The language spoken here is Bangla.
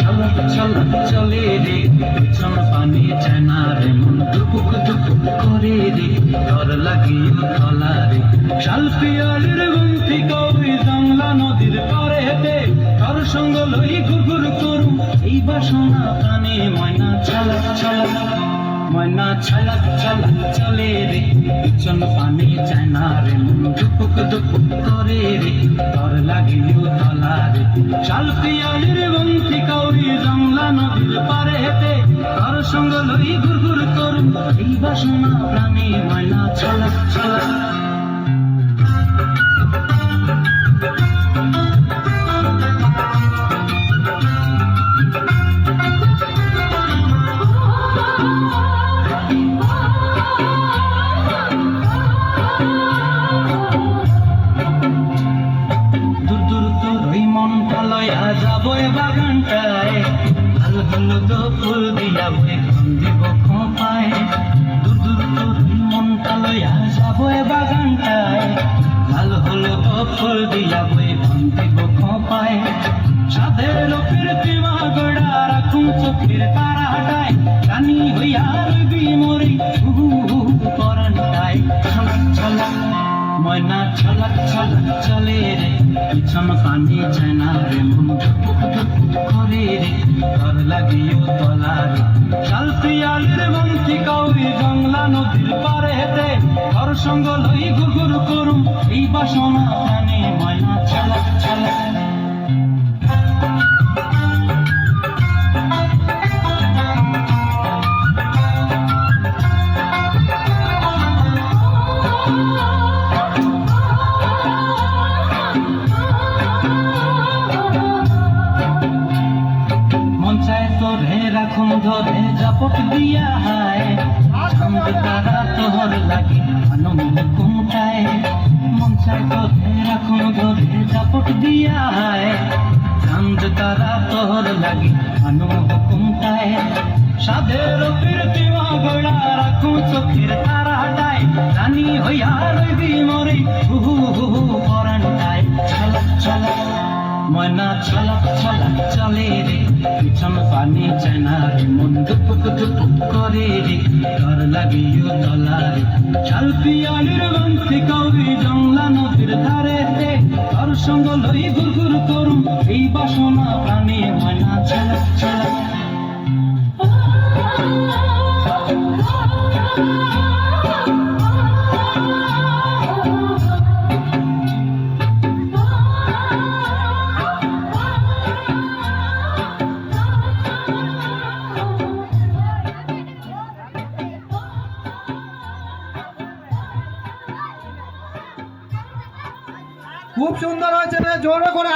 চল চল চলে রে। চল পানি চেনা রে, মন টুপুক টুপুক করে রে। ধর লাগি তলা রে। শাল পিয়ারের গুমতি কবি জংলা নদীর পারে হেতে ধর সঙ্গ লই ঘুরঘুর করু এই বাসনা প্রাণে ময়না ছালা ছালা ময়না ছালা ছালা চলে রে। পানি চায় না রে, মন দুপুক দুপুক করে রে তর লাগিও তলা রে। চালপিয়ালির গুন্থি কবি জংলা নদীর পারে হেতে তার সঙ্গ লই ঘুর ঘুর করু এই বাসনা প্রাণী ময়না ছলক ছালা। মনটা লয়া যাব এ বাগানটায়। ভালো হলো তো ফুল দিয়া বেগুন দিব খোঁপায়। দূর দূর তোর মনটা লয়া যাব এ বাগানটায়। ভালো হলো তো ফুল দিয়া বেগুন দিব খোঁপায়। সাধের প্রীতি মাগড়া রাখুন চোখের তারাটায়। রানী হইয়া রবি মরি হু হু পরানটায়। ছলক ছলক, ময়না ছলক ছলক চলে রে পিছন পানি চায় না রে মন করে রে ঘর লাগিও তলা রে শালপিয়ালের মন্ত্রী কাউরি জংলা নদীর পারে হেতে ঘর সঙ্গ লই গুগুর করুম এই বাসনা জানে ময়না ছলক ছলক রাখুন ধরে জাপট দিয়া হায়। ছন্দ তারা তোহর লাগে, আনন্দ কুমটায়। মন চায় তোরে রাখুন ধরে জাপট দিয়া হায়। চাঁদ তারা তোহর লাগে, আনন্দ কুমটায়। সাধের প্রীতি মগড়া রাখুন চোখের তারাটায়। রানী হইয়া রবি ময়না ছলক ছলক চলে রে, পিছন পানি চায় রে মন দুপুক দুপুক করে রে, ডর লাগিও তলা রে শালপিয়ালির বন্তি কবি জংলা নদীর ধারে রে ঘর সঙ্গ লই গুরগুর করুম এই বাসনা প্রাণে। ময়না ছলক ছলক খুব সুন্দর হয়েছে জোরে করে